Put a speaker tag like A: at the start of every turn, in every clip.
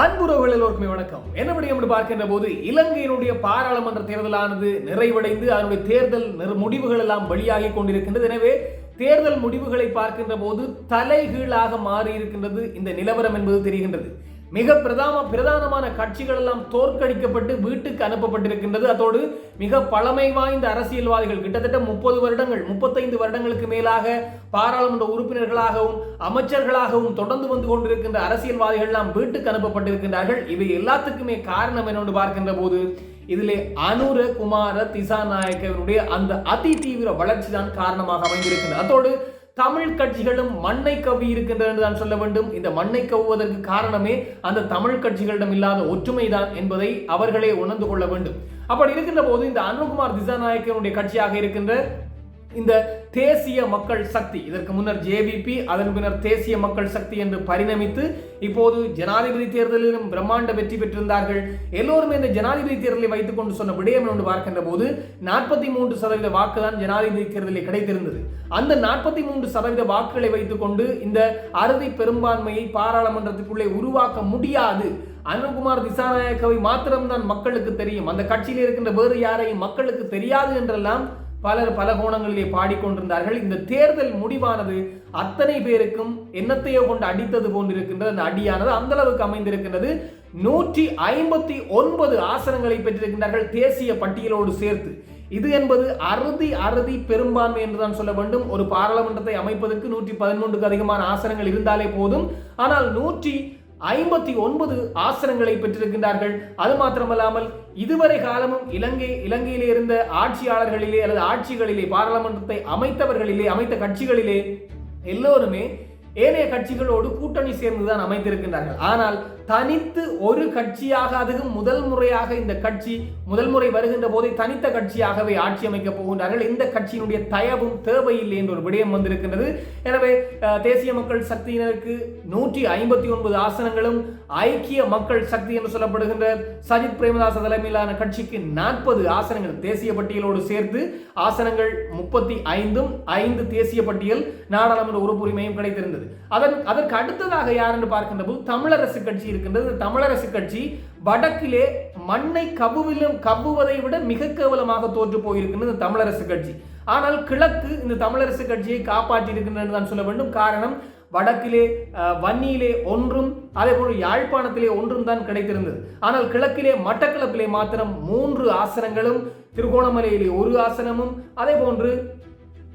A: அன்புறவுகள் எல்லோருக்குமே வணக்கம் என்ன விடயம் பார்க்கின்ற போது இலங்கையினுடைய பாராளுமன்ற தேர்தலானது நிறைவடைந்து அதனுடைய தேர்தல் முடிவுகள் எல்லாம் வெளியாகி கொண்டிருக்கின்றது எனவே தேர்தல் முடிவுகளை பார்க்கின்ற போது தலைகீழாக மாறியிருக்கின்றது இந்த நிலவரம் என்பது தெரிகின்றது மிக பிரதாம பிரதானமான கட்சிகள் எல்லாம் தோற்கடிக்கப்பட்டு வீட்டுக்கு அனுப்பப்பட்டிருக்கின்றது அதோடு மிக பழமை வாய்ந்த அரசியல்வாதிகள் கிட்டத்தட்ட முப்பது வருடங்கள் முப்பத்தைந்து வருடங்களுக்கு மேலாக பாராளுமன்ற உறுப்பினர்களாகவும் அமைச்சர்களாகவும் தொடர்ந்து வந்து கொண்டிருக்கின்ற அரசியல்வாதிகள் எல்லாம் வீட்டுக்கு அனுப்பப்பட்டிருக்கின்றார்கள் இவை எல்லாத்துக்குமே காரணம் என்னென்று பார்க்கின்ற போது இதிலே அனுர குமார திசாநாயக்கவனுடைய அந்த அதி தீவிர வளர்ச்சி தான் காரணமாக அமைந்திருக்கின்றது அதோடு தமிழ் கட்சிகளும் மண்ணை கவி இருக்கின்றன தான் சொல்ல வேண்டும் இந்த மண்ணை கவ்வுவதற்கு காரணமே அந்த தமிழ் கட்சிகளிடம் இல்லாத ஒற்றுமைதான் என்பதை அவர்களே உணர்ந்து கொள்ள வேண்டும் அப்படி இருக்கின்ற போது இந்த அனுகுமார் திசாநாயக்கனுடைய கட்சியாக இருக்கின்ற இந்த தேசிய மக்கள் சக்தி இதற்கு முன்னர் ஜேவிபி அதன் பின்னர் தேசிய மக்கள் சக்தி என்று பரிணமித்து இப்போது ஜனாதிபதி தேர்தலிலும் பிரம்மாண்ட வெற்றி பெற்றிருந்தார்கள் எல்லோருமே இந்த ஜனாதிபதி தேர்தலை வைத்துக் கொண்டு சொன்ன விடயம் என்று பார்க்கின்ற போது நாற்பத்தி மூன்று சதவீத வாக்கு தான் ஜனாதிபதி தேர்தலில் கிடைத்திருந்தது அந்த நாற்பத்தி மூன்று சதவீத வாக்குகளை வைத்துக் கொண்டு இந்த அறுதி பெரும்பான்மையை பாராளுமன்றத்துக்குள்ளே உருவாக்க முடியாது அனுகுமார் திசாநாயக்கவை மாத்திரம்தான் மக்களுக்கு தெரியும் அந்த கட்சியில் இருக்கின்ற வேறு யாரையும் மக்களுக்கு தெரியாது என்றெல்லாம் பலர் பல கோணங்களிலே பாடிக்கொண்டிருந்தார்கள் இந்த தேர்தல் முடிவானது அத்தனை பேருக்கும் என்னத்தையோ கொண்டு அடித்தது போன்றிருக்கின்றது அந்த அடியானது அந்த அளவுக்கு அமைந்திருக்கின்றது நூற்றி ஐம்பத்தி ஒன்பது ஆசனங்களை பெற்றிருக்கின்றார்கள் தேசிய பட்டியலோடு சேர்த்து இது என்பது அறுதி அறுதி பெரும்பான்மை என்றுதான் சொல்ல வேண்டும் ஒரு பாராளுமன்றத்தை அமைப்பதற்கு நூற்றி பதிமூன்றுக்கு அதிகமான ஆசனங்கள் இருந்தாலே போதும் ஆனால் நூற்றி ஐம்பத்தி ஒன்பது ஆசனங்களை பெற்றிருக்கின்றார்கள் அது மாத்திரமல்லாமல் இதுவரை காலமும் இலங்கை இலங்கையிலே இருந்த ஆட்சியாளர்களிலே அல்லது ஆட்சிகளிலே பாராளுமன்றத்தை அமைத்தவர்களிலே அமைத்த கட்சிகளிலே எல்லோருமே ஏனைய கட்சிகளோடு கூட்டணி சேர்ந்துதான் அமைந்திருக்கின்றார்கள் ஆனால் தனித்து ஒரு கட்சியாக அதுவும் முதல் முறையாக இந்த கட்சி முதல் முறை வருகின்ற போதே தனித்த கட்சியாகவே ஆட்சி அமைக்கப் போகின்றார்கள் இந்த கட்சியினுடைய தயவும் தேவையில்லை என்ற ஒரு விடயம் வந்திருக்கின்றது எனவே தேசிய மக்கள் சக்தியினருக்கு நூற்றி ஐம்பத்தி ஒன்பது ஆசனங்களும் ஐக்கிய மக்கள் சக்தி என்று சொல்லப்படுகின்ற சஜித் பிரேமதாச தலைமையிலான கட்சிக்கு நாற்பது ஆசனங்கள் தேசிய பட்டியலோடு சேர்த்து ஆசனங்கள் முப்பத்தி ஐந்தும் ஐந்து தேசிய பட்டியல் நாடாளுமன்ற உறுப்புரிமையும் கிடைத்திருந்தது அதன் அதற்கு அடுத்ததாக யார் என்று பார்க்கின்ற போது தமிழரசு கட்சி இருக்கின்றது தமிழரசு கட்சி வடக்கிலே மண்ணை கபுவிலும் கபுவதை விட மிக கேவலமாக தோற்று போயிருக்கின்றது தமிழரசு கட்சி ஆனால் கிழக்கு இந்த தமிழரசு கட்சியை காப்பாற்றி இருக்கின்றது தான் சொல்ல வேண்டும் காரணம் வடக்கிலே வன்னியிலே ஒன்றும் அதே போல யாழ்ப்பாணத்திலே ஒன்றும் தான் கிடைத்திருந்தது ஆனால் கிழக்கிலே மட்டக்கிழப்பிலே மாத்திரம் மூன்று ஆசனங்களும் திருகோணமலையிலே ஒரு ஆசனமும் அதே போன்று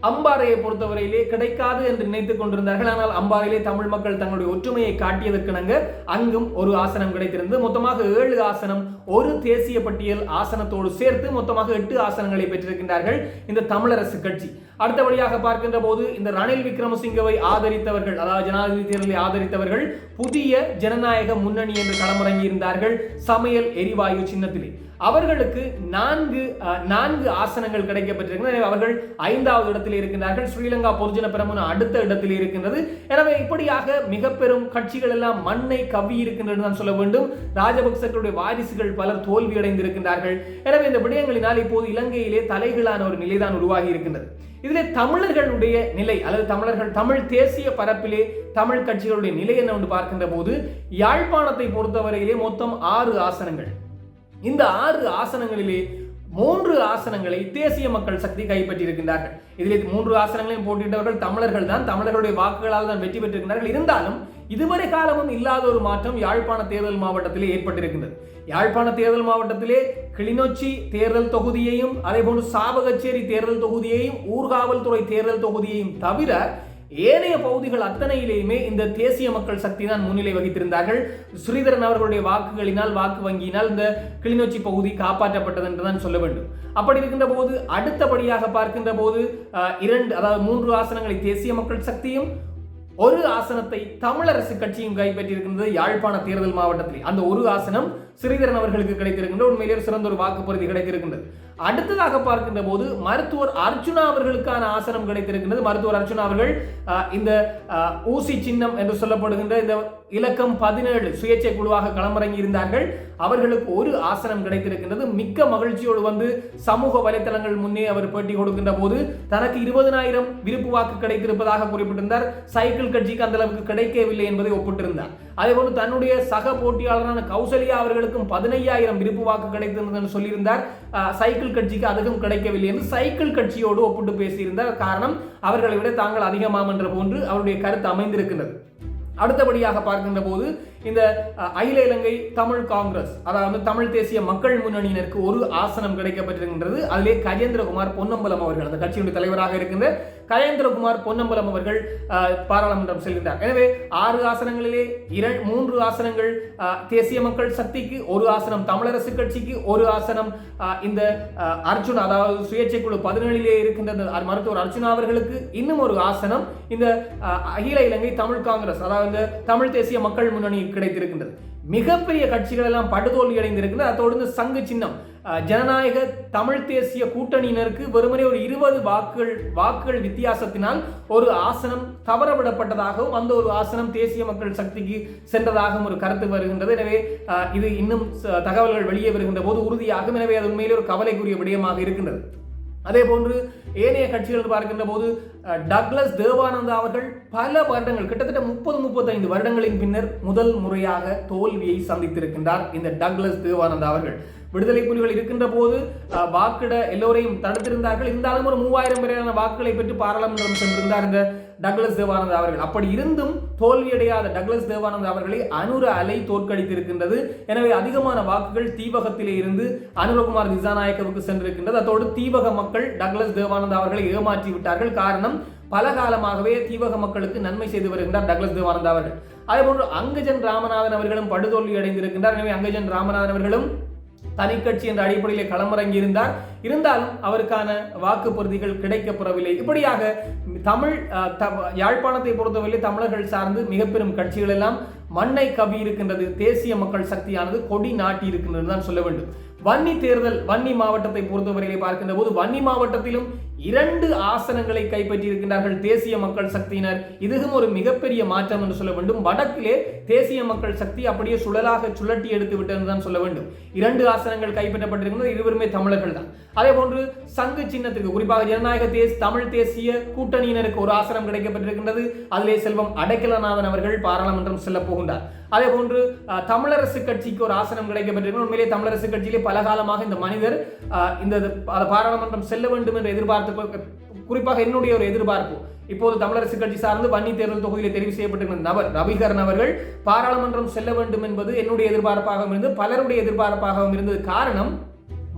A: அம்பாறையை பொறுத்தவரையிலே கிடைக்காது என்று நினைத்துக் கொண்டிருந்தார்கள் ஆனால் அம்பாறையிலே தமிழ் மக்கள் தங்களுடைய ஒற்றுமையை காட்டியதற்கிணங்க அங்கும் ஒரு ஆசனம் கிடைத்திருந்தது மொத்தமாக ஏழு ஆசனம் ஒரு தேசிய பட்டியல் ஆசனத்தோடு சேர்த்து மொத்தமாக எட்டு ஆசனங்களை பெற்றிருக்கின்றார்கள் இந்த தமிழரசு கட்சி அடுத்தபடியாக பார்க்கின்ற போது இந்த ரணில் விக்ரமசிங்கவை ஆதரித்தவர்கள் அதாவது ஜனாதிபதி தேர்தலை ஆதரித்தவர்கள் புதிய ஜனநாயக முன்னணி என்று களமிறங்கி இருந்தார்கள் சமையல் எரிவாயு சின்னத்திலே அவர்களுக்கு நான்கு நான்கு ஆசனங்கள் கிடைக்கப்பட்டிருக்கின்றன அவர்கள் ஐந்தாவது இடத்தில் இருக்கின்றார்கள் ஸ்ரீலங்கா பொதுஜன பெரமுன அடுத்த இடத்தில் இருக்கின்றது எனவே இப்படியாக மிக பெரும் கட்சிகள் எல்லாம் மண்ணை கவ்வி இருக்கின்றன சொல்ல வேண்டும் ராஜபக்சர்களுடைய வாரிசுகள் பலர் தோல்வியடைந்திருக்கின்றார்கள் எனவே இந்த விடயங்களினால் இப்போது இலங்கையிலே தலைகளான ஒரு நிலைதான் உருவாகி இருக்கின்றது இதில் தமிழர்களுடைய நிலை அல்லது தமிழர்கள் தமிழ் தேசிய பரப்பிலே தமிழ் கட்சிகளுடைய நிலை என்ன ஒன்று பார்க்கின்ற போது யாழ்ப்பாணத்தை பொறுத்தவரையிலே மொத்தம் ஆறு ஆசனங்கள் இந்த ஆறு ஆசனங்களிலே மூன்று ஆசனங்களை தேசிய மக்கள் சக்தி கைப்பற்றியிருக்கின்றார்கள் இதில் மூன்று ஆசனங்களையும் போட்டியிட்டவர்கள் தமிழர்கள் தான் தமிழர்களுடைய வாக்குகளால் தான் வெற்றி பெற்றிருக்கிறார்கள் இருந்தாலும் இதுவரை காலமும் இல்லாத ஒரு மாற்றம் யாழ்ப்பாண தேர்தல் மாவட்டத்தில் ஏற்பட்டிருக்கின்றது யாழ்ப்பாண தேர்தல் மாவட்டத்திலே கிளிநொச்சி தேர்தல் தொகுதியையும் அதேபோன்று சாவகச்சேரி தேர்தல் தொகுதியையும் ஊர்காவல்துறை தேர்தல் தொகுதியையும் தவிர ஏனைய பகுதிகள் அத்தனையிலேயுமே இந்த தேசிய மக்கள் சக்தி தான் முன்னிலை வகித்திருந்தார்கள் ஸ்ரீதரன் அவர்களுடைய வாக்குகளினால் வாக்கு வங்கியினால் இந்த கிளிநொச்சி பகுதி காப்பாற்றப்பட்டது என்று தான் சொல்ல வேண்டும் அப்படி இருக்கின்ற போது அடுத்தபடியாக பார்க்கின்ற போது இரண்டு அதாவது மூன்று ஆசனங்களை தேசிய மக்கள் சக்தியும் ஒரு ஆசனத்தை தமிழரசு கட்சியும் கைப்பற்றியிருக்கின்றது யாழ்ப்பாண தேர்தல் மாவட்டத்தில் அந்த ஒரு ஆசனம் ஸ்ரீதரன் அவர்களுக்கு கிடைத்திருக்கின்ற உண்மையிலே சிறந்த ஒரு வாக்குப்பறுதி கிடைத்திருக்கின்றது அடுத்ததாக பார்க்கின்ற போது மருத்துவர் அர்ஜுனா அவர்களுக்கான ஆசனம் கிடைத்திருக்கின்றது மருத்துவர் அர்ஜுனா அவர்கள் இந்த ஊசி சின்னம் என்று சொல்லப்படுகின்ற இந்த இலக்கம் பதினேழு சுயேட்சை குழுவாக களமிறங்கி இருந்தார்கள் அவர்களுக்கு ஒரு ஆசனம் கிடைத்திருக்கின்றது மிக்க மகிழ்ச்சியோடு வந்து சமூக வலைத்தளங்கள் முன்னே அவர் பேட்டி கொடுக்கின்ற போது தனக்கு இருபதனாயிரம் விருப்பு வாக்கு கிடைத்திருப்பதாக குறிப்பிட்டிருந்தார் சைக்கிள் கட்சிக்கு அந்த அளவுக்கு கிடைக்கவில்லை என்பதை ஒப்பிட்டிருந்தார் அதே போல தன்னுடைய சக போட்டியாளரான கௌசல்யா அவர்களுக்கும் பதினையாயிரம் விருப்பு வாக்கு கிடைத்திருந்தது சொல்லியிருந்தார் சைக்கிள் கட்சிக்கு அதுவும் கிடைக்கவில்லை என்று சைக்கிள் கட்சியோடு ஒப்பிட்டு பேசியிருந்தார் காரணம் அவர்களை விட தாங்கள் அதிகமாம் என்ற போன்று அவருடைய கருத்து அமைந்திருக்கின்றது அடுத்தபடியாக பார்க்கின்ற போது இந்த அகில இலங்கை தமிழ் காங்கிரஸ் அதாவது தமிழ் தேசிய மக்கள் முன்னணியினருக்கு ஒரு ஆசனம் கிடைக்கப்பட்டிருக்கின்றது அதிலே கஜேந்திரகுமார் பொன்னம்பலம் அவர்கள் அந்த கட்சியினுடைய தலைவராக இருக்கின்ற கஜேந்திரகுமார் பொன்னம்பலம் அவர்கள் பாராளுமன்றம் செல்கின்றார் எனவே ஆறு ஆசனங்களிலே இரண்டு மூன்று ஆசனங்கள் தேசிய மக்கள் சக்திக்கு ஒரு ஆசனம் தமிழரசு கட்சிக்கு ஒரு ஆசனம் இந்த அர்ஜுன் அதாவது சுயேட்சை குழு பதினேழிலே இருக்கின்ற மருத்துவர் அர்ஜுன் அவர்களுக்கு இன்னும் ஒரு ஆசனம் இந்த அகில இலங்கை தமிழ் காங்கிரஸ் அதாவது தமிழ் தேசிய மக்கள் முன்னணி கிடைத்திருக்கின்றது மிகப்பெரிய கட்சிகள் எல்லாம் படுதோல்வி அடைந்திருக்கின்றது அதோடு சங்கு சின்னம் ஜனநாயக தமிழ் தேசிய கூட்டணியினருக்கு வெறுமனே ஒரு இருபது வாக்குகள் வாக்குகள் வித்தியாசத்தினால் ஒரு ஆசனம் தவறவிடப்பட்டதாகவும் அந்த ஒரு ஆசனம் தேசிய மக்கள் சக்திக்கு சென்றதாகவும் ஒரு கருத்து வருகின்றது எனவே இது இன்னும் தகவல்கள் வெளியே வருகின்ற போது உறுதியாகும் எனவே அது உண்மையிலே ஒரு கவலைக்குரிய விடயமாக இருக்கின்றது அதே போன்று ஏனைய கட்சிகள் பார்க்கின்ற போது டக்ளஸ் தேவானந்தா அவர்கள் பல வருடங்கள் கிட்டத்தட்ட முப்பது முப்பத்தைந்து வருடங்களின் பின்னர் முதல் முறையாக தோல்வியை சந்தித்திருக்கின்றார் இந்த டக்ளஸ் தேவானந்தா அவர்கள் விடுதலை புலிகள் இருக்கின்ற போது வாக்கிட எல்லோரையும் தடுத்திருந்தார்கள் இருந்தாலும் ஒரு மூவாயிரம் பேரான வாக்குகளை பெற்று பாராளுமன்றம் சென்றிருந்தார் இந்த டக்ளஸ் தேவானந்த் அவர்கள் அப்படி இருந்தும் தோல்வியடையாத டக்ளஸ் தேவானந்த் அவர்களை அனுர அலை தோற்கடித்திருக்கின்றது எனவே அதிகமான வாக்குகள் தீவகத்திலே இருந்து அனுரகுமார் திசாநாயக்கவுக்கு சென்றிருக்கின்றது அதோடு தீவக மக்கள் டக்ளஸ் தேவானந்த் அவர்களை ஏமாற்றி விட்டார்கள் காரணம் பல காலமாகவே தீவக மக்களுக்கு நன்மை செய்து வருகின்றார் டக்ளஸ் தேவானந்த் அவர்கள் அதேபோன்று அங்கஜன் ராமநாதன் அவர்களும் படுதோல்வி அடைந்திருக்கின்றார் எனவே அங்கஜன் ராமநாதன் அவர்களும் தனி கட்சி என்ற அடிப்படையில் களமிறங்கி இருந்தார் இருந்தாலும் அவருக்கான வாக்குப்பிரதிகள் கிடைக்கப்பெறவில்லை இப்படியாக தமிழ் யாழ்ப்பாணத்தை பொறுத்தவரையில் தமிழர்கள் சார்ந்து மிக பெரும் கட்சிகள் எல்லாம் மண்ணை கவி இருக்கின்றது தேசிய மக்கள் சக்தியானது கொடி நாட்டி இருக்கின்றது தான் சொல்ல வேண்டும் வன்னி தேர்தல் வன்னி மாவட்டத்தை பொறுத்தவரையிலே பார்க்கின்ற போது வன்னி மாவட்டத்திலும் இரண்டு ஆசனங்களை கைப்பற்றி இருக்கின்றார்கள் தேசிய மக்கள் சக்தியினர் இதுவும் ஒரு மிகப்பெரிய மாற்றம் என்று சொல்ல வேண்டும் வடக்கிலே தேசிய மக்கள் சக்தி அப்படியே சுழலாக சுழட்டி எடுத்து விட்டது தான் சொல்ல வேண்டும் இரண்டு ஆசனங்கள் கைப்பற்றப்பட்டிருக்கிறது இருவருமே தமிழர்கள் தான் அதே போன்று சங்கு சின்னத்துக்கு குறிப்பாக ஜனநாயக தேஸ் தமிழ் தேசிய கூட்டணியினருக்கு ஒரு ஆசனம் கிடைக்கப்பட்டிருக்கின்றது அதிலே செல்வம் அடைக்கலநாதன் அவர்கள் பாராளுமன்றம் செல்ல போகின்றார் அதே போன்று தமிழரசு கட்சிக்கு ஒரு ஆசனம் கிடைக்கப்பட்டிருக்கிறது உண்மையிலே தமிழரசு கட்சியிலே பல காலமாக இந்த மனிதர் இந்த பாராளுமன்றம் செல்ல வேண்டும் என்று எதிர்பார்த்து குறிப்பாக என்னுடைய ஒரு எதிர்பார்ப்பு இப்போது தமிழரசுக் கட்சி சார்ந்து வன்னி தேர்தல் தொகுதியில் தெரிவு செய்யப்பட்டிருந்த நபர் ரவிகரன் அவர்கள் பாராளுமன்றம் செல்ல வேண்டும் என்பது என்னுடைய எதிர்பார்ப்பாகவும் இருந்து பலருடைய எதிர்பார்ப்பாகவும் இருந்தது காரணம்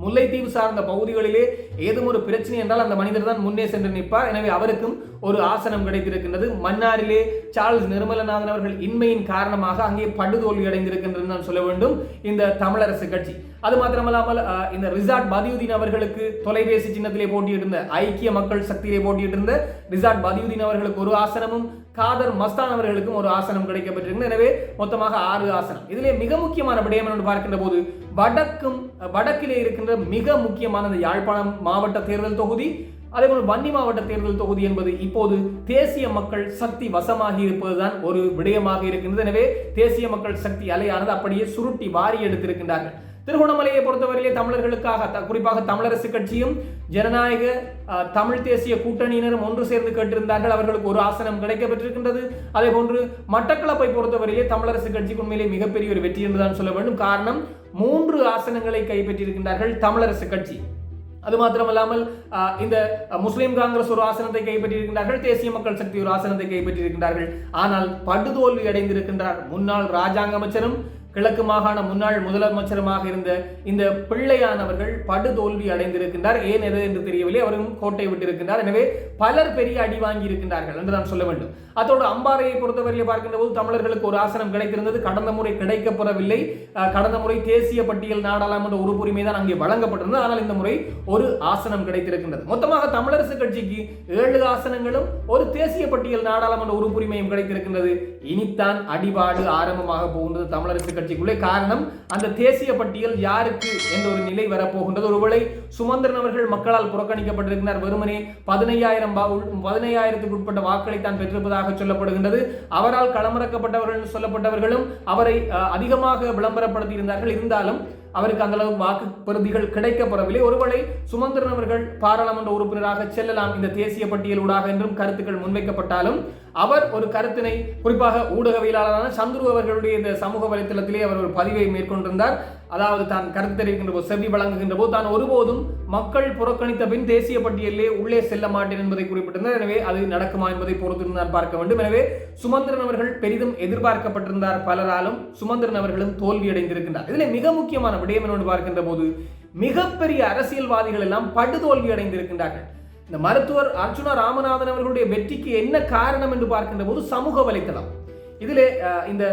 A: முல்லைத்தீவு சார்ந்த பகுதிகளிலே ஏதும் ஒரு பிரச்சனை என்றால் அந்த மனிதர் தான் முன்னே சென்று நிற்பார் எனவே அவருக்கும் ஒரு ஆசனம் கிடைத்திருக்கின்றது மன்னாரிலே சார்ல்ஸ் நிர்மலநாதன் அவர்கள் இன்மையின் காரணமாக அங்கே படுதோல்வி அடைந்திருக்கின்றது நான் சொல்ல வேண்டும் இந்த தமிழரசு கட்சி அது மாத்திரமல்லாமல் இந்த ரிசார்ட் பதியுதீன் அவர்களுக்கு தொலைபேசி சின்னத்திலே போட்டியிட்டிருந்த ஐக்கிய மக்கள் சக்தியிலே போட்டியிட்டிருந்த ரிசார்ட் பதியுதீன் அவர்களுக்கு ஒரு ஆசனமும் காதர் மஸ்தான் அவர்களுக்கும் ஒரு ஆசனம் கிடைக்கப்பட்டிருக்கிறது எனவே மொத்தமாக ஆறு ஆசனம் இதிலே மிக முக்கியமான விடயம் என்று பார்க்கின்ற போது வடக்கும் வடக்கிலே இருக்கின்ற மிக முக்கியமான இந்த யாழ்ப்பாணம் மாவட்ட தேர்தல் தொகுதி அதேபோல் வன்னி மாவட்ட தேர்தல் தொகுதி என்பது இப்போது தேசிய மக்கள் சக்தி வசமாகி இருப்பதுதான் ஒரு விடயமாக இருக்கின்றது எனவே தேசிய மக்கள் சக்தி அலையானது அப்படியே சுருட்டி வாரி எடுத்திருக்கின்றார்கள் திருகோணமலையை பொறுத்தவரையிலே தமிழர்களுக்காக குறிப்பாக தமிழரசு கட்சியும் ஜனநாயக தமிழ் தேசிய கூட்டணியினரும் ஒன்று சேர்ந்து கேட்டிருந்தார்கள் அவர்களுக்கு ஒரு ஆசனம் கிடைக்கப்பட்டிருக்கின்றது அதே போன்று மட்டக்களப்பை பொறுத்தவரையிலே தமிழரசு கட்சிக்கு உண்மையிலே மிகப்பெரிய ஒரு வெற்றி என்றுதான் சொல்ல வேண்டும் காரணம் மூன்று ஆசனங்களை கைப்பற்றியிருக்கின்றார்கள் தமிழரசு கட்சி அது மாத்திரமல்லாமல் இந்த முஸ்லீம் காங்கிரஸ் ஒரு ஆசனத்தை கைப்பற்றியிருக்கின்றார்கள் தேசிய மக்கள் சக்தி ஒரு ஆசனத்தை கைப்பற்றியிருக்கின்றார்கள் ஆனால் படுதோல்வி அடைந்திருக்கின்றார் முன்னாள் ராஜாங்க அமைச்சரும் கிழக்கு மாகாண முன்னாள் முதலமைச்சருமாக இருந்த இந்த பிள்ளையானவர்கள் படுதோல்வி அடைந்திருக்கின்றார் ஏன் எது என்று தெரியவில்லை அவரும் கோட்டை விட்டிருக்கின்றார் எனவே பலர் பெரிய அடி வாங்கி இருக்கின்றார்கள் என்று நான் சொல்ல வேண்டும் அதோடு அம்பாறையை பொறுத்தவரையில் பார்க்கின்ற போது தமிழர்களுக்கு ஒரு ஆசனம் கிடைத்திருந்தது கடந்த முறை கிடைக்கப்பெறவில்லை கடந்த முறை தேசிய பட்டியல் நாடாளுமன்ற உறுப்புரிமை தான் அங்கே வழங்கப்பட்டிருந்தது ஆனால் இந்த முறை ஒரு ஆசனம் கிடைத்திருக்கின்றது மொத்தமாக தமிழரசு கட்சிக்கு ஏழு ஆசனங்களும் ஒரு தேசிய பட்டியல் நாடாளுமன்ற உறுப்புரிமையும் கிடைத்திருக்கின்றது இனித்தான் அடிபாடு ஆரம்பமாக போகின்றது தமிழரசு கட்சி கட்சிக்குள்ளே காரணம் அந்த தேசிய பட்டியல் யாருக்கு என்ற ஒரு நிலை வரப்போகின்றது ஒருவேளை சுமந்திரன் அவர்கள் மக்களால் புறக்கணிக்கப்பட்டிருக்கிறார் வெறுமனே பதினையாயிரம் பதினையாயிரத்துக்கு உட்பட்ட வாக்களை தான் பெற்றிருப்பதாக சொல்லப்படுகின்றது அவரால் களமிறக்கப்பட்டவர்கள் சொல்லப்பட்டவர்களும் அவரை அதிகமாக விளம்பரப்படுத்தி இருந்தார்கள் இருந்தாலும் அவருக்கு அந்த அளவு பிரதிகள் கிடைக்கப்பெறவில்லை ஒருவேளை சுமந்திரன் அவர்கள் பாராளுமன்ற உறுப்பினராக செல்லலாம் இந்த தேசிய பட்டியலூடாக என்றும் கருத்துக்கள் முன்வைக்கப்பட்டாலும் அவர் ஒரு கருத்தினை குறிப்பாக ஊடகவியலாளரான சந்துரு அவர்களுடைய இந்த சமூக வலைத்தளத்திலே அவர் ஒரு பதிவை மேற்கொண்டிருந்தார் அதாவது தான் கருத்து தெரிவிக்கின்ற போது செவி வழங்குகின்ற போது தான் ஒருபோதும் மக்கள் புறக்கணித்த பின் தேசிய பட்டியலிலே உள்ளே செல்ல மாட்டேன் என்பதை குறிப்பிட்டிருந்தார் எனவே அது நடக்குமா என்பதை பொறுத்து நான் பார்க்க வேண்டும் எனவே சுமந்திரன் அவர்கள் பெரிதும் எதிர்பார்க்கப்பட்டிருந்தார் பலராலும் சுமந்திரன் அவர்களும் தோல்வியடைந்திருக்கின்றார் இதில் மிக முக்கியமான விடயம் என்று பார்க்கின்ற போது மிகப்பெரிய அரசியல்வாதிகள் எல்லாம் படுதோல்வி அடைந்திருக்கின்றார்கள் இந்த மருத்துவர் அர்ஜுனா ராமநாதன் அவர்களுடைய வெற்றிக்கு என்ன காரணம் என்று பார்க்கின்ற போது சமூக வலைத்தளம் இதில் இந்த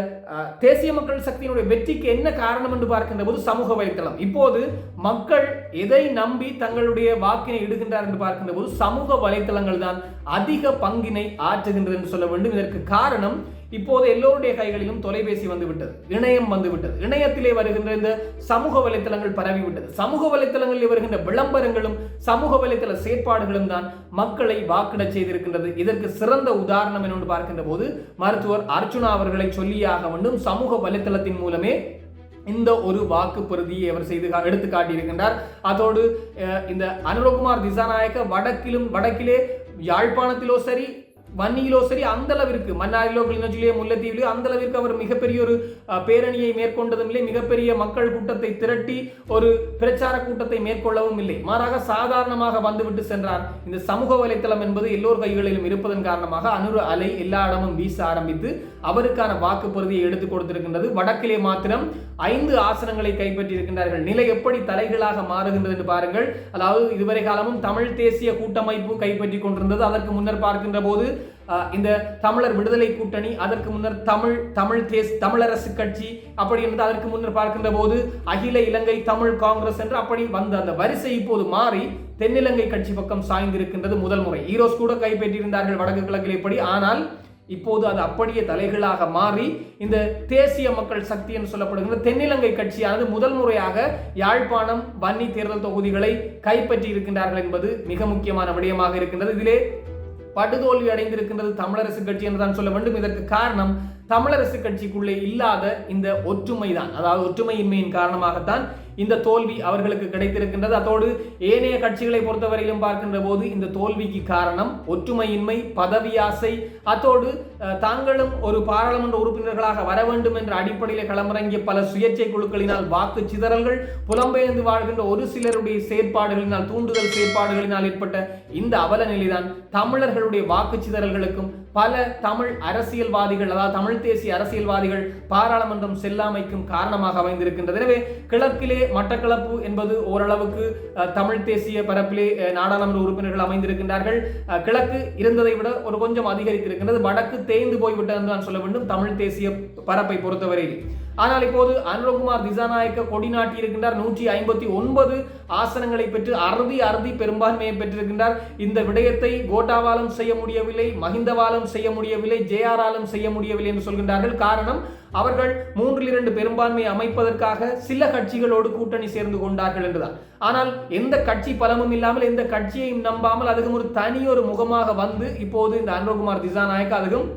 A: தேசிய மக்கள் சக்தியினுடைய வெற்றிக்கு என்ன காரணம் என்று பார்க்கின்ற போது சமூக வலைத்தளம் இப்போது மக்கள் எதை நம்பி தங்களுடைய வாக்கினை இடுகின்றார் என்று பார்க்கின்ற போது சமூக வலைத்தளங்கள் தான் அதிக பங்கினை ஆற்றுகின்றது என்று சொல்ல வேண்டும் இதற்கு காரணம் இப்போது எல்லோருடைய கைகளிலும் தொலைபேசி வந்துவிட்டது இணையம் வந்துவிட்டது இணையத்திலே வருகின்ற இந்த சமூக வலைத்தளங்கள் பரவிவிட்டது சமூக வலைத்தளங்களில் வருகின்ற விளம்பரங்களும் சமூக வலைத்தள செயற்பாடுகளும் தான் மக்களை வாக்கிட செய்திருக்கின்றது இதற்கு சிறந்த உதாரணம் என்னென்று பார்க்கின்ற போது மருத்துவர் அர்ஜுனா அவர்களை சொல்லியாக வேண்டும் சமூக வலைத்தளத்தின் மூலமே இந்த ஒரு வாக்கு பிரதியை அவர் செய்து எடுத்து காட்டியிருக்கின்றார் அதோடு இந்த அனுரகுமார் திசாநாயக்க வடக்கிலும் வடக்கிலே யாழ்ப்பாணத்திலோ சரி வன்னியிலோ சரி அந்த அளவிற்கு மன்னாரிலோ கிளிநொச்சிலேயோ முல்லைத்தீவிலையோ அந்த அளவிற்கு அவர் மிகப்பெரிய ஒரு பேரணியை மேற்கொண்டதும் இல்லை மிகப்பெரிய மக்கள் கூட்டத்தை திரட்டி ஒரு பிரச்சார கூட்டத்தை மேற்கொள்ளவும் இல்லை மாறாக சாதாரணமாக வந்துவிட்டு சென்றார் இந்த சமூக வலைத்தளம் என்பது எல்லோர் கைகளிலும் இருப்பதன் காரணமாக அனுரு அலை எல்லா இடமும் வீச ஆரம்பித்து அவருக்கான வாக்குப்பகுதியை எடுத்துக் கொடுத்திருக்கின்றது வடக்கிலே மாத்திரம் ஐந்து ஆசனங்களை கைப்பற்றியிருக்கின்றார்கள் நிலை எப்படி தலைகளாக மாறுகின்றது என்று பாருங்கள் அதாவது இதுவரை காலமும் தமிழ் தேசிய கூட்டமைப்பு கைப்பற்றி கொண்டிருந்தது அதற்கு முன்னர் பார்க்கின்ற போது இந்த தமிழர் விடுதலை கூட்டணி அதற்கு முன்னர் தமிழ் தமிழ் தேஸ் தமிழரசு கட்சி அப்படி என்று அதற்கு முன்னர் பார்க்கின்ற போது அகில இலங்கை தமிழ் காங்கிரஸ் என்று அப்படி வந்த அந்த வரிசை இப்போது மாறி தென்னிலங்கை கட்சி பக்கம் சாய்ந்திருக்கின்றது முதல் முறை ஈரோஸ் கூட கைப்பற்றியிருந்தார்கள் வடக்கு கிழக்கில் இப்படி ஆனால் இப்போது அது அப்படியே தலைகளாக மாறி இந்த தேசிய மக்கள் சக்தி என்று சொல்லப்படுகின்ற தென்னிலங்கை கட்சியானது முதல் முறையாக யாழ்ப்பாணம் வன்னி தேர்தல் தொகுதிகளை கைப்பற்றி இருக்கின்றார்கள் என்பது மிக முக்கியமான விடயமாக இருக்கின்றது இதிலே படுதோல்வி அடைந்திருக்கின்றது தமிழரசு கட்சி என்று தான் சொல்ல வேண்டும் இதற்கு காரணம் தமிழரசு கட்சிக்குள்ளே இல்லாத இந்த ஒற்றுமை தான் அதாவது ஒற்றுமையின்மையின் காரணமாகத்தான் இந்த தோல்வி அவர்களுக்கு கிடைத்திருக்கின்றது அதோடு ஏனைய கட்சிகளை பொறுத்தவரையிலும் பார்க்கின்ற போது இந்த தோல்விக்கு காரணம் ஒற்றுமையின்மை பதவி ஆசை அத்தோடு தாங்களும் ஒரு பாராளுமன்ற உறுப்பினர்களாக வர வேண்டும் என்ற அடிப்படையில் களமிறங்கிய பல சுயேட்சை குழுக்களினால் வாக்கு சிதறல்கள் புலம்பெயர்ந்து வாழ்கின்ற ஒரு சிலருடைய செயற்பாடுகளினால் தூண்டுதல் செயற்பாடுகளினால் ஏற்பட்ட இந்த அவல நிலைதான் தமிழர்களுடைய வாக்கு சிதறல்களுக்கும் பல தமிழ் அரசியல்வாதிகள் அதாவது தமிழ் தேசிய அரசியல்வாதிகள் பாராளுமன்றம் செல்லாமைக்கும் காரணமாக அமைந்திருக்கின்றது எனவே கிழக்கிலே மட்டக்களப்பு என்பது ஓரளவுக்கு தமிழ் தேசிய பரப்பிலே நாடாளுமன்ற உறுப்பினர்கள் அமைந்திருக்கின்றார்கள் கிழக்கு இருந்ததை விட ஒரு கொஞ்சம் அதிகரித்திருக்கின்றது வடக்கு தேய்ந்து போய்விட்டது என்று நான் சொல்ல வேண்டும் தமிழ் தேசிய பரப்பை பொறுத்தவரையில் ஆனால் இப்போது அனுரகுமார் திசாநாயக்க கொடி நாட்டியிருக்கின்றார் நூற்றி ஐம்பத்தி ஒன்பது ஆசனங்களை பெற்று அறுதி அறுதி பெரும்பான்மையை பெற்றிருக்கின்றார் இந்த விடயத்தை கோட்டாவாலும் செய்ய முடியவில்லை மஹிந்தவாலும் செய்ய முடியவில்லை ஜேஆராலும் செய்ய முடியவில்லை என்று சொல்கின்றார்கள் காரணம் அவர்கள் மூன்றில் இரண்டு பெரும்பான்மையை அமைப்பதற்காக சில கட்சிகளோடு கூட்டணி சேர்ந்து கொண்டார்கள் என்றுதான் ஆனால் எந்த கட்சி பலமும் இல்லாமல் எந்த கட்சியையும் நம்பாமல் அதுக்கும் ஒரு தனி ஒரு முகமாக வந்து இப்போது இந்த அனுரகுமார் திசாநாயக்க அதுக்கும்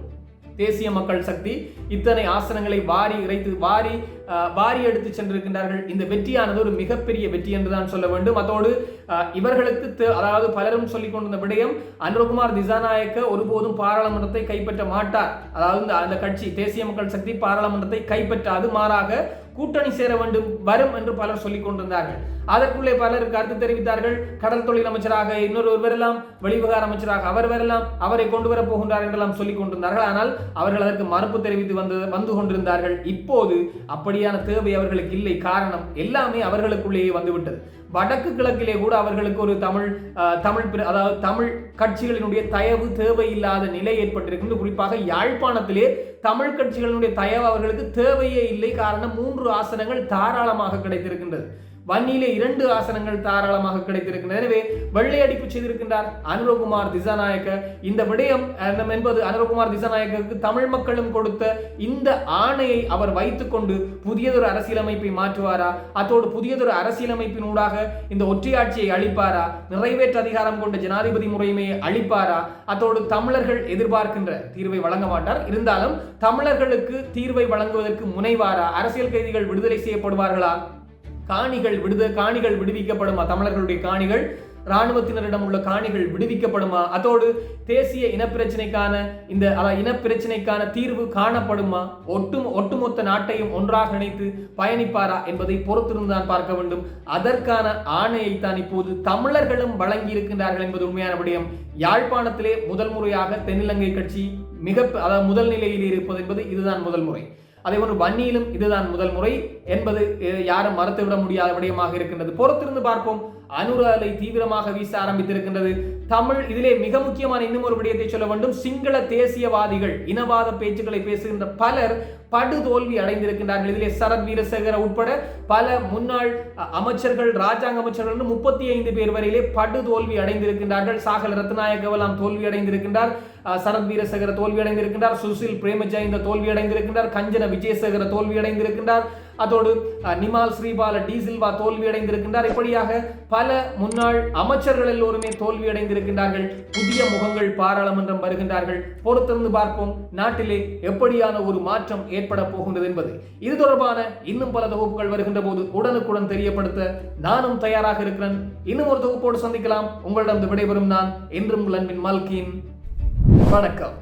A: தேசிய மக்கள் சக்தி இத்தனை ஆசனங்களை வாரி இறைத்து வாரி வாரி எடுத்து சென்றிருக்கின்றார்கள் இந்த வெற்றியானது ஒரு மிகப்பெரிய வெற்றி என்று தான் சொல்ல வேண்டும் அதோடு இவர்களுக்கு அதாவது பலரும் சொல்லிக் கொண்டிருந்த விடயம் அனுரகுமார் திசாநாயக்க ஒருபோதும் பாராளுமன்றத்தை கைப்பற்ற மாட்டார் அதாவது அந்த கட்சி தேசிய மக்கள் சக்தி பாராளுமன்றத்தை கைப்பற்றாது மாறாக கூட்டணி சேர வேண்டும் வரும் என்று பலர் சொல்லிக் கொண்டிருந்தார்கள் அதற்குள்ளே பலர் கருத்து தெரிவித்தார்கள் கடல் தொழில் அமைச்சராக இன்னொருவர் வரலாம் வெளிவகார அமைச்சராக அவர் வரலாம் அவரை கொண்டு வர போகின்றார் என்றெல்லாம் சொல்லிக் கொண்டிருந்தார்கள் ஆனால் அவர்கள் அதற்கு மறுப்பு தெரிவித்து வந்து வந்து கொண்டிருந்தார்கள் இப்போது அப்படியான தேவை அவர்களுக்கு இல்லை காரணம் எல்லாமே அவர்களுக்குள்ளேயே வந்துவிட்டது வடக்கு கிழக்கிலே கூட அவர்களுக்கு ஒரு தமிழ் தமிழ் அதாவது தமிழ் கட்சிகளினுடைய தயவு தேவையில்லாத நிலை ஏற்பட்டிருக்கு குறிப்பாக யாழ்ப்பாணத்திலே தமிழ் கட்சிகளினுடைய தயவு அவர்களுக்கு தேவையே இல்லை காரணம் மூன்று ஆசனங்கள் தாராளமாக கிடைத்திருக்கின்றது வன்னியிலே இரண்டு ஆசனங்கள் தாராளமாக கிடைத்திருக்கின்றன எனவே வெள்ளை அடிப்பு செய்திருக்கின்றார் அனுரகுமார் திசாநாயக்க இந்த விடயம் என்பது அனுரகுமார் திசாநாயக்கருக்கு தமிழ் மக்களும் கொடுத்த இந்த ஆணையை அவர் வைத்துக்கொண்டு புதியதொரு அரசியலமைப்பை மாற்றுவாரா அத்தோடு புதியதொரு அரசியலமைப்பினூடாக இந்த ஒற்றையாட்சியை அளிப்பாரா நிறைவேற்று அதிகாரம் கொண்ட ஜனாதிபதி முறைமையை அளிப்பாரா அத்தோடு தமிழர்கள் எதிர்பார்க்கின்ற தீர்வை வழங்க மாட்டார் இருந்தாலும் தமிழர்களுக்கு தீர்வை வழங்குவதற்கு முனைவாரா அரசியல் கைதிகள் விடுதலை செய்யப்படுவார்களா காணிகள் விடுத காணிகள் விடுவிக்கப்படுமா தமிழர்களுடைய காணிகள் இராணுவத்தினரிடம் உள்ள காணிகள் விடுவிக்கப்படுமா அதோடு தேசிய இனப்பிரச்சனைக்கான இந்த இனப்பிரச்சனைக்கான தீர்வு காணப்படுமா ஒட்டும் ஒட்டுமொத்த நாட்டையும் ஒன்றாக இணைத்து பயணிப்பாரா என்பதை பொறுத்திருந்துதான் பார்க்க வேண்டும் அதற்கான ஆணையை தான் இப்போது தமிழர்களும் வழங்கி இருக்கின்றார்கள் என்பது உண்மையான விடயம் யாழ்ப்பாணத்திலே முதல் முறையாக தென்னிலங்கை கட்சி மிக அதாவது முதல் நிலையில் இருப்பது என்பது இதுதான் முதல் முறை அதே போன்று வன்னியிலும் இதுதான் முதல் முறை என்பது யாரும் மறுத்துவிட முடியாத விடயமாக இருக்கின்றது பொறுத்திருந்து பார்ப்போம் அனுர அலை தீவிரமாக வீச ஆரம்பித்திருக்கின்றது தமிழ் இதிலே மிக முக்கியமான இன்னும் ஒரு விடயத்தை சொல்ல வேண்டும் சிங்கள தேசியவாதிகள் இனவாத பேச்சுக்களை பேசுகின்ற பலர் படுதோல்வி அடைந்திருக்கின்றார்கள் இதிலே சரத் வீரசேகர உட்பட பல முன்னாள் அமைச்சர்கள் ராஜாங்க அமைச்சர்கள் முப்பத்தி ஐந்து பேர் வரையிலே படுதோல்வி அடைந்திருக்கின்றார்கள் சாகல் ரத்நாயகவலாம் தோல்வி அடைந்திருக்கின்றார் சரத் வீரசேகர தோல்வி அடைந்திருக்கின்றார் சுசில் பிரேமஜா இந்த தோல்வி அடைந்திருக்கின்றார் கஞ்சன விஜயசேகர தோல்வி அடைந்திருக்கின்றார் அதோடு நிமால் ஸ்ரீபால டீசில்வா தோல்வியடைந்திருக்கின்றார் இப்படியாக பல முன்னாள் அமைச்சர்கள் எல்லோருமே தோல்வியடைந்திருக்கின்றார்கள் புதிய முகங்கள் பாராளுமன்றம் வருகின்றார்கள் பொறுத்திருந்து பார்ப்போம் நாட்டிலே எப்படியான ஒரு மாற்றம் ஏற்பட போகின்றது என்பது இது தொடர்பான இன்னும் பல தொகுப்புகள் வருகின்ற போது உடனுக்குடன் தெரியப்படுத்த நானும் தயாராக இருக்கிறேன் இன்னும் ஒரு தொகுப்போடு சந்திக்கலாம் உங்களிடம் விடைபெறும் நான் என்றும் அன்பின் மல்கின் வணக்கம்